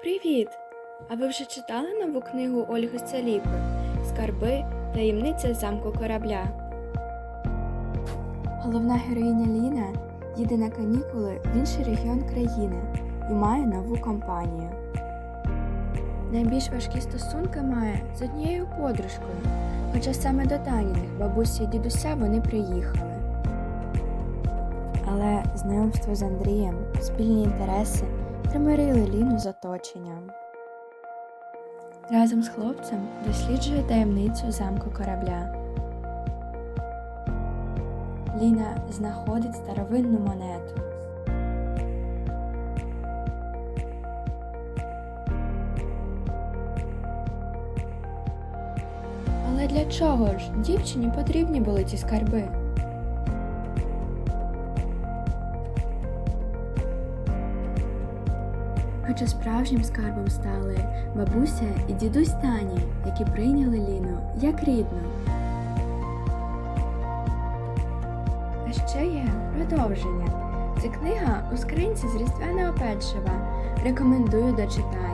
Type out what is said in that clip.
Привіт! А ви вже читали нову книгу Ольги Саліпи Скарби таємниця замку корабля? Головна героїня Ліна їде на канікули в інший регіон країни і має нову компанію. Найбільш важкі стосунки має з однією подружкою, хоча саме до Таніних бабусі і дідуся вони приїхали. Але знайомство з Андрієм, спільні інтереси примирили Ліну з оточенням. Разом з хлопцем досліджує таємницю замку корабля. Ліна знаходить старовинну монету. Але для чого ж дівчині потрібні були ці скарби? Хоча справжнім скарбом стали бабуся і дідусь Тані, які прийняли Ліну як рідну. А ще є продовження. Це книга у скринці з різдвяного печива. Рекомендую до читання.